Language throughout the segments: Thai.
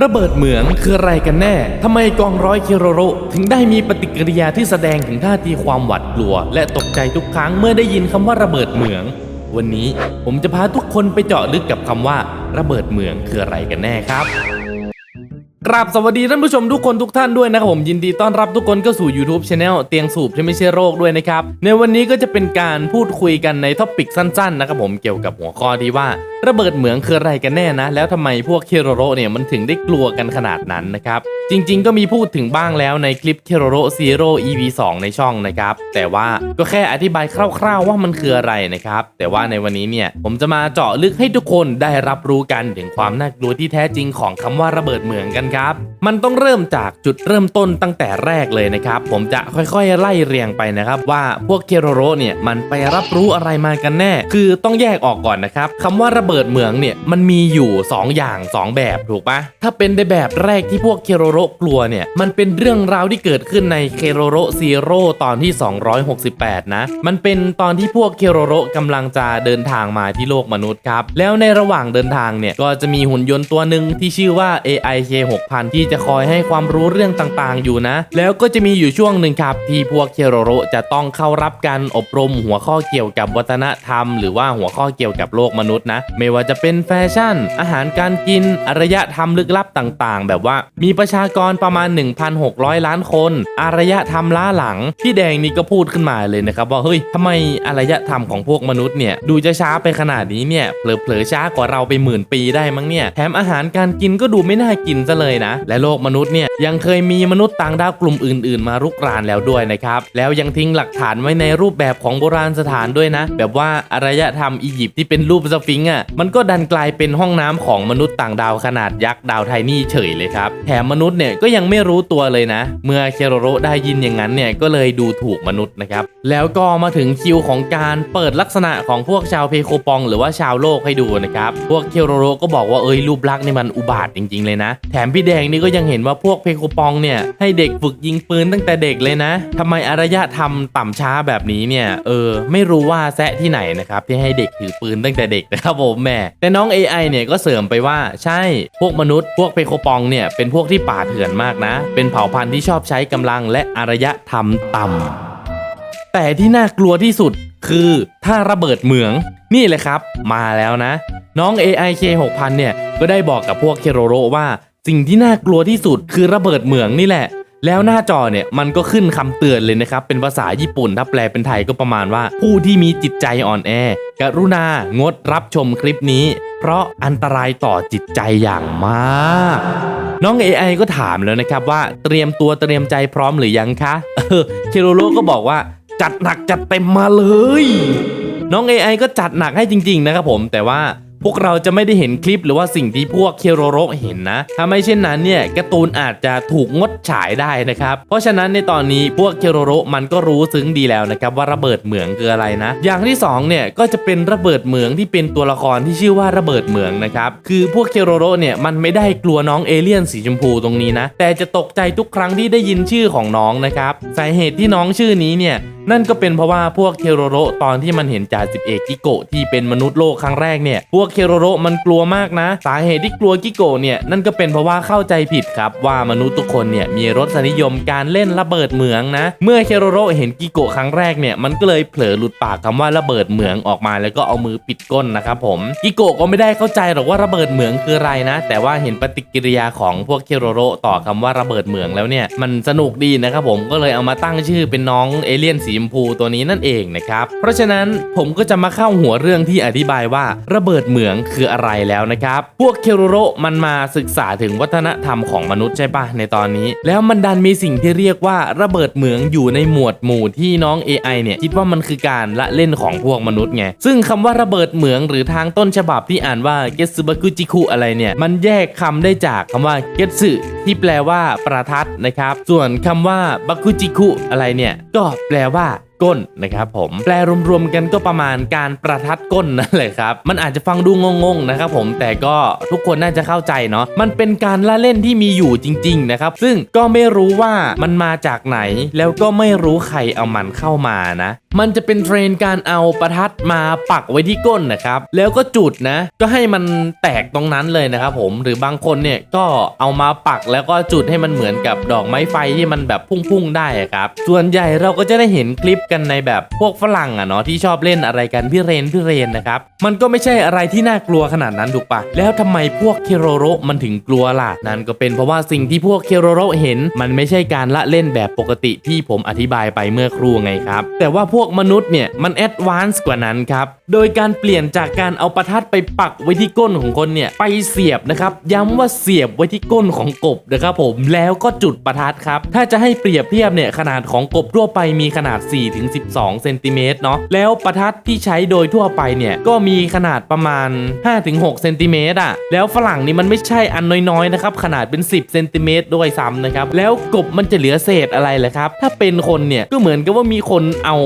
ระเบิดเหมืองคืออะไรกันแน่ ทำไมกองร้อยเคโรโรถึงได้มีปฏิกิริยาที่แสดงถึงท่าทีความหวาดกลัว และตกใจทุกครั้งเมื่อได้ยินคำว่าระเบิดเหมือง วันนี้ผมจะพาทุกคนไปเจาะลึกกับคำว่า ระเบิดเหมืองคืออะไรกันแน่ครับ กราบสวัสดีท่านผู้ชมทุกคนทุกท่านด้วยนะครับผมยินดีต้อนรับทุกคนเข้าสู่ YouTube c h anel เตียงสูบที่ไม่ใช่โรคด้วยนะครับ ในวันนี้ก็จะเป็นการพูดคุยกันในท็อปิกสั้นๆนะครับผมเกี่ยวกับหัวข้อที่ว่า ระเบิดเหมืองคืออะไรกันแน่นะ แล้วทำไมพวกเคโรโรเนี่ยมันถึงได้กลัวกันขนาดนั้นนะครับจริง ๆ ก็มีพูดถึงบ้างแล้วในคลิปเคโรโรซีโร่ EP 2ในช่องนะครับแต่ว่าก็แค่อธิบายคร่าวๆว่ามันคืออะไรนะครับแต่ว่าในวันนี้เนี่ยผมจะมาเจาะลึกให้ทุกคนได้รับรู้กันถึงความน่ากลัวที่แท้จริงของคำว่าระเบิดเหมืองกันครับมันต้องเริ่มจากจุดเริ่มต้นตั้งแต่แรกเลยนะครับ ผมจะค่อยๆ ไล่เรียงไปนะครับว่าพวกเคโรโรเนี่ยมันไปรับรู้อะไรมากันแน่ คือต้องแยกออกก่อนนะครับคำว่าระเบิดเหมืองเนี่ยมันมีอยู่ 2 อย่าง 2 แบบถูกปะถ้าเป็นในแบบแรกที่พวกเคโรโรกลัวเนี่ยมันเป็นเรื่องราวที่เกิดขึ้นในเคโรโรซีโร่ตอนที่ 268 นะ มันเป็นตอนที่พวกเคโรโรกำลังจะเดินทางมาที่โลกมนุษย์ครับแล้วในระหว่างเดินทางเนี่ยก็จะมีหุ่นยนต์ตัวหนึ่งที่ชื่อว่า AI K 6000 ที่จะคอยให้ความรู้เรื่องต่างๆ อยู่นะ แล้วก็จะมีอยู่ช่วงหนึ่งครับที่พวกเคโรโรจะต้องเข้ารับการอบรมหัวข้อเกี่ยวกับวัฒนธรรม หรือว่าหัวข้อเกี่ยวกับโลกมนุษย์นะ ไม่ว่าจะเป็นแฟชั่น อาหารการกินอารยธรรมลึกลับต่างๆ แบบว่ามีประชากรประมาณ 1,600 ล้านคน อารยธรรมล้าหลัง พี่แดงนี่ก็พูดขึ้นมาเลยนะครับว่าเฮ้ยทำไมอารยธรรมของพวกมนุษย์เนี่ยดูจะช้าไปขนาดนี้เนี่ยเผลอๆช้ากว่าเราไปหมื่นปีได้มั้งเนี่ยแถมอาหารการกินก็ดูไม่น่ากินซะเลยนะ และโลกมนุษย์เนี่ยยังเคยมีมนุษย์ต่างดาวกลุ่มอื่น ๆ มารุกรานแล้วด้วยนะครับแล้วยังทิ้งหลักฐานไว้ในรูปแบบของโบราณสถานด้วยนะ แบบว่าอารยธรรมอียิปต์ที่เป็นรูปสฟิงค์อะมันก็ดันกลายเป็นห้องน้ำของมนุษย์ต่างดาวขนาดยักษ์ดาวไทนี่เฉยเลยครับแถมมนุษย์เนี่ยก็ยังไม่รู้ตัวเลยนะ เมื่อเคโรโรได้ยินอย่างนั้นเนี่ยก็เลยดูถูกมนุษย์นะครับแล้วก็มาถึงคิวของการเปิดลักษณะของพวกชาวเพโคปอง หรือว่าชาวโลกให้ดูนะครับพวกเคโรโรก็บอกว่าเอ้ยรูปลักษณ์นี่มันอุบาทจริง ๆเลยนะ แถมพี่แดงนี่ก็็ยังเห็นว่าพวกเพโคปองเนี่ยให้เด็กฝึกยิงปืนตั้งแต่เด็กเลยนะทำไมอารยธรรมต่ำช้าแบบนี้เนี่ยเออไม่รู้ว่าแซะที่ไหนนะครับที่ให้เด็กถือปืนตั้งแต่เด็กนะครับผมแหม่แต่น้อง AI เนี่ยก็เสริมไปว่าใช่พวกมนุษย์พวกเพโคปองเนี่ยเป็นพวกที่ป่าเถื่อนมากนะ เป็นเผ่าพันธุ์ที่ชอบใช้กำลังและอารยธรรมต่ำแต่ที่น่ากลัวที่สุดคือถ้าระเบิดเหมืองนี่เลยครับ มาแล้วนะ น้อง AI K 6000 เนี่ย ก็ได้บอกกับพวกเคโรโรว่า สิ่งที่น่ากลัวที่สุดคือระเบิดเหมืองนี่แหละ แล้วหน้าจอเนี่ยมันก็ขึ้นคำเตือนเลยนะครับ เป็นภาษาญี่ปุ่นถ้าแปลเป็นไทยก็ประมาณว่า ผู้ที่มีจิตใจอ่อนแอกรุณางดรับชมคลิปนี้ เพราะอันตรายต่อจิตใจอย่างมาก น้อง AI ก็ถามแล้วนะครับว่าเตรียมตัวเตรียมใจพร้อมหรือยังคะเออเคโรโรก็บอกว่าจัดหนักจัดเต็มมาเลย น้อง AI ก็จัดหนักให้จริง ๆ นะครับผมแต่ว่า พวกเราจะไม่ได้เห็นคลิปหรือว่าสิ่งที่พวกเคโรโรเห็นนะ ถ้าไม่เช่นนั้นเนี่ยการ์ตูนอาจจะถูกงดฉายได้นะครับ เพราะฉะนั้นในตอนนี้พวกเคโรโรมันก็รู้ซึ้งดีแล้วนะครับว่าระเบิดเหมืองคืออะไรนะ อย่างที่สองเนี่ยก็จะเป็นระเบิดเหมืองที่เป็นตัวละครที่ชื่อว่าระเบิดเหมืองนะครับคือพวกเคโรโรเนี่ยมันไม่ได้กลัวน้องเอเลี่ยนสีชมพูตรงนี้นะแต่จะตกใจทุกครั้งที่ได้ยินชื่อของน้องนะครับสาเหตุที่น้องชื่อนี้เนี่ยนั่นก็เป็นเพราะว่าพวกเคโรโรตอนที่มันเห็นจ่าสิบเอกกิโกะที่เป็นมนุษย์โลกครั้งแรกเนี่ยพวกเคโรโรมันกลัวมากนะ สาเหตุที่กลัวกิโกะเนี่ยนั่นก็เป็นเพราะว่าเข้าใจผิดครับว่ามนุษย์ทุกคนเนี่ยมีรสนิยมการเล่นระเบิดเหมืองนะ เมื่อเคโรโรเห็นกิโกะครั้งแรกเนี่ยมันก็เลยเผลอหลุดปากคำว่าระเบิดเหมืองออกมา แล้วก็เอามือปิดก้นนะครับผมกิโกะก็ไม่ได้เข้าใจหรอกว่าระเบิดเหมืองคืออะไรนะ แต่ว่าเห็นปฏิกิริยาของพวกเคโรโรต่อคำว่าระเบิดเหมืองแล้วเนี่ยมันสนุกดีนะครับผมก็เลยเอามาตั้งชื่อเป็นน้องเอเลี่ยนสีชมพูตัวนี้นั่นเองนะครับเพราะฉะนั้นผมก็จะมาเข้าหัวเรื่องที่อธิบายว่าระเบิดเหมืองคืออะไรแล้วนะครับ พวกเคโรโรมันมาศึกษาถึงวัฒนธรรมของมนุษย์ใช่ปะในตอนนี้ แล้วมันดันมีสิ่งที่เรียกว่าระเบิดเหมืองอยู่ในหมวดหมู่ที่น้อง AI เนี่ยคิดว่ามันคือการละเล่นของพวกมนุษย์ไง ซึ่งคำว่าระเบิดเหมืองหรือทางต้นฉบับที่อ่านว่าเกสึบากุจิคุอะไรเนี่ย มันแยกคำได้จากคำว่าเกสึที่แปลว่าประทัดนะครับ ส่วนคำว่าบากุจิคุอะไรเนี่ย ก็แปลว่า ก้นนะครับผมแปลรวมๆกันก็ประมาณการประทัดก้นนั่นแหละครับ มันอาจจะฟังดูงงๆนะครับผมแต่ก็ทุกคนน่าจะเข้าใจเนาะมันเป็นการละเล่นที่มีอยู่จริง ๆ นะครับ ซึ่งก็ไม่รู้ว่ามันมาจากไหน แล้วก็ไม่รู้ใครเอามันเข้ามานะ มันจะเป็นเทรนการเอาประทัดมาปักไว้ที่ก้นนะครับ แล้วก็จุดนะ ก็ให้มันแตกตรงนั้นเลยนะครับผมหรือบางคนเนี่ยก็เอามาปักแล้วก็จุดให้มันเหมือนกับดอกไม้ไฟที่มันแบบพุ่งๆได้ครับส่วนใหญ่เราก็จะได้เห็นคลิปกันในแบบพวกฝรั่งอะเนาะที่ชอบเล่นอะไรกันพี่เรนพี่เรนนะครับมันก็ไม่ใช่อะไรที่น่ากลัวขนาดนั้นถูกปะแล้วทำไมพวกเคโรโรมันถึงกลัวล่ะนั่นก็เป็นเพราะว่าสิ่งที่พวกเคโรโรเห็น มันไม่ใช่การละเล่นแบบปกติที่ผมอธิบายไปเมื่อครู่ไงครับ แต่ว่าพวกมนุษย์เนี่ยมันแอดวานซ์กว่านั้นครับโดยการเปลี่ยนจากการเอาประทัดไปปักไว้ที่ก้นของคนเนี่ยไปเสียบนะครับย้ำว่าเสียบไว้ที่ก้นของกบนะครับผมแล้วก็จุดประทัดครับถ้าจะให้เปรียบเทียบเนี่ยขนาดของกบทั่วไปมีขนาด4-12 เซนติเมตรเนาะ แล้วประทัดที่ใช้โดยทั่วไปเนี่ย ก็มีขนาดประมาณ 5-6 เซนติเมตรอะ แล้วฝรั่งนี่มันไม่ใช่อันน้อยๆนะครับ ขนาดเป็น 10 เซนติเมตรด้วยซ้ำนะครับ แล้วกบมันจะเหลือเศษอะไรล่ะครับ ถ้าเป็นคนเนี่ย ก็เหมือนกับว่ามีคนเอา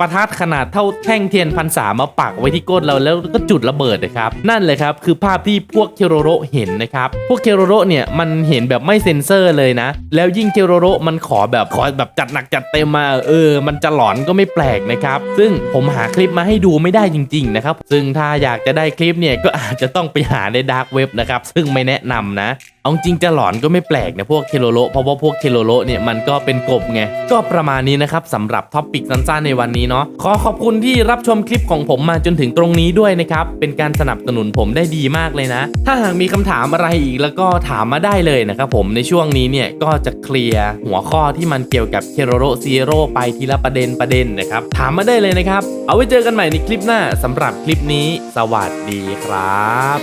ประทัดขนาดเท่าแท่งเทียนพรรษามาปักไว้ที่ก้นเราแล้วก็จุดระเบิดนะครับ นั่นเลยครับคือภาพที่พวกเคโรโรเห็นนะครับ พวกเคโรโรเนี่ยมันเห็นแบบไม่เซ็นเซอร์เลยนะ แล้วยิ่งเคโรโรมันขอแบบขอแบบจัดหนักจัดเต็มมา เออ มันจะหลอนก็ไม่แปลกนะครับ ซึ่งผมหาคลิปมาให้ดูไม่ได้จริง ๆ นะครับ ซึ่งถ้าอยากจะได้คลิปเนี่ยก็อาจจะต้องไปหาในดาร์กเว็บนะครับ ซึ่งไม่แนะนำนะ เอาจริงจะหลอนก็ไม่แปลกนะพวกเคโรโรเพราะว่าพวกเคโรโรเนี่ยมันก็เป็นกบไง ก็ประมาณนี้นะครับสำหรับท็อปปิกสั้นๆในวันนี้เนาะ ขอขอบคุณที่รับชมคลิปของผมมาจนถึงตรงนี้ด้วยนะครับ เป็นการสนับสนุนผมได้ดีมากเลยนะ ถ้าหากมีคำถามอะไรอีกแล้วก็ถามมาได้เลยนะครับผม ในช่วงนี้เนี่ยก็จะเคลียร์หัวข้อที่มันเกี่ยวกับเคโรโรซีโร่ไปทีละประเด็นประเด็นนะครับ ถามมาได้เลยนะครับ เอาไว้เจอกันใหม่ในคลิปหน้าสำหรับคลิปนี้ สวัสดีครับ